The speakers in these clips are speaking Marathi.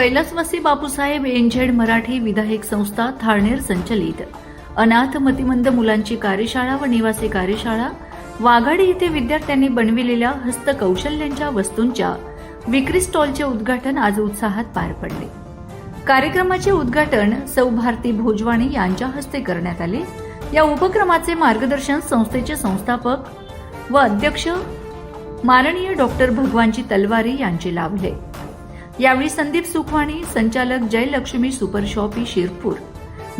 कैलासवासी बापूसाहेब एनझेड मराठी विधायक संस्था थाळनेर संचलित. अनाथ मतिमंद मुलांची कार्यशाळा व निवासी कार्यशाळा. वाघाडी येथे विद्यार्थ्यांनी बनविलेल्या हस्तकौशल्यांच्या वस्तूंच्या विक्री स्टॉलचे उद्घाटन आज उत्साहात पार पडले. कार्यक्रमाचे उद्घाटन सौ भारती भोजवाणी यांच्या हस्ते करण्यात आले. या उपक्रमाचे मार्गदर्शन संस्थेचे संस्थापक व अध्यक्ष माननीय डॉक्टर भगवानजी तलवारी यांचे लाभले. यावेळी संदीप सुखवाणी संचालक जयलक्ष्मी सुपर शॉपी शिरपूर.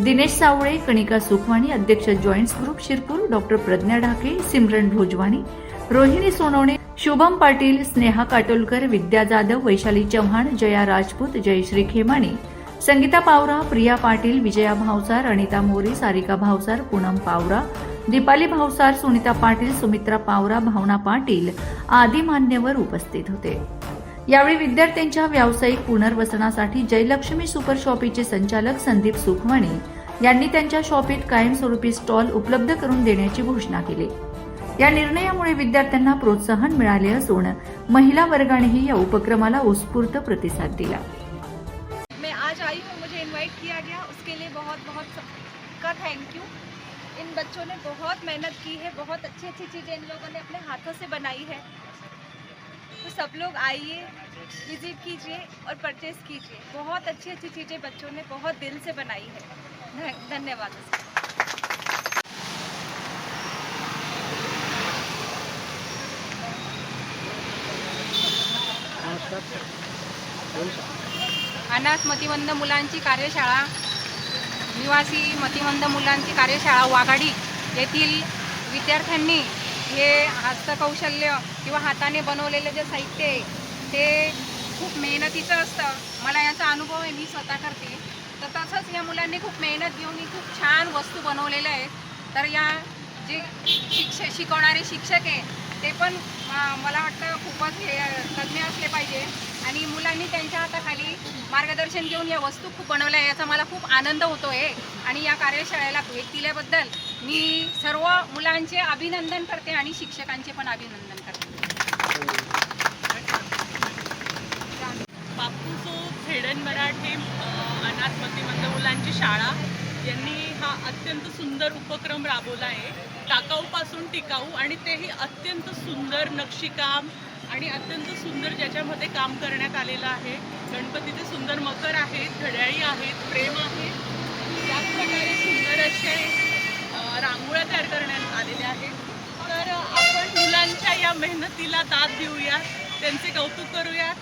दिनेश सावळे कणिका सुखवाणी अध्यक्ष Giants group Shirpur doctor Pragya Dhake Simran Bhojwani Rohini Sonawane Shubham Patil Sneha Katolkar विद्या जाधव वैशाली चव्हाण जया राजपूत जयश्री खेमाणी संगीता पावरा प्रिया पाटील विजया भावसार अनिता मोरे सारिका भावसार पूनम पावरा दीपाली भावसार सुनीता पाटील सुमित्रा पावरा भावना पाटील आदी मान्यवर उपस्थित होते. यावेळी विद्यार्थ्यांच्या व्यावसायिक पुनर्वसनासाठी जयलक्ष्मी सुपर शॉपीचे संचालक संदीप सुखवाणी यांनी त्यांच्या शॉपीत कायमस्वरूपी स्टॉल उपलब्ध करून देण्याची घोषणा केली. या निर्णयामुळे विद्यार्थ्यांना प्रोत्साहन मिळाले असून महिला वर्गानेही या उपक्रमाला उत्स्फूर्त प्रतिसाद दिला. मैं आज आई हूँ मुझे इनवाइट किया गया। उसके लिए बहुत बहुत सबका थैंक यू इन बच्चों ने बहुत मेहनत की है बहुत अच्छी अच्छी चीज़ें इन लोगों ने अपने हाथों से बनाई है। तो सब लोग आइए विजिट कीजिए और परचेस कीजिए। बहुत अच्छी अच्छी चीज़ें बच्चों ने बहुत दिल से बनाई है। धन्यवाद। अनाथ मतिमंद मुलांची कार्यशाळा निवासी मतिमंद मुलांची कार्यशाळा वाघाडी येथील विद्यार्थ्यांनी हे हस्तकौशल्य किंवा हाताने बनवलेलं जे साहित्य आहे ते खूप मेहनतीचं असतं. मला याचा अनुभव आहे मी स्वतः करते. तर तसंच या मुलांनी खूप मेहनत घेऊन ही खूप छान वस्तू बनवलेल्या आहेत. तर या जे शिक्ष शिकवणारे शिक्षक आहे ते पण मला वाटतं खूपच हे तज्ज्ञ असले पाहिजे. आणि मुलांनी त्यांच्या हाताखाली मार्गदर्शन घेऊन या वस्तू खूप बनवल्या याचा मला खूप आनंद होतो आहे आणि या कार्यशाळेला भेट दिल्याबद्दल मी सर्व मुलांचे अभिनंदन करते आणि शिक्षकांचे पण अभिनंदन करते. बापूसो झेडन मराठे अनाथ मतिमंद मुलांची शाळा. यांनी हा अत्यंत सुंदर उपक्रम राबवला आहे. टाकाऊपासून टिकाऊ आणि तेही अत्यंत सुंदर नक्षीकाम आणि अत्यंत सुंदर ज्याच्यामध्ये काम करण्यात आलेलं आहे. गणपतीचे सुंदर मकर आहेत घड्याळी आहेत प्रेम आहेत. त्याच प्रकारे सुंदर असे रांगोळ्या तयार करण्यात आलेल्या आहेत. तर आपण मुलांच्या या मेहनतीला दाद देऊया. त्यांचे कौतुक करूया.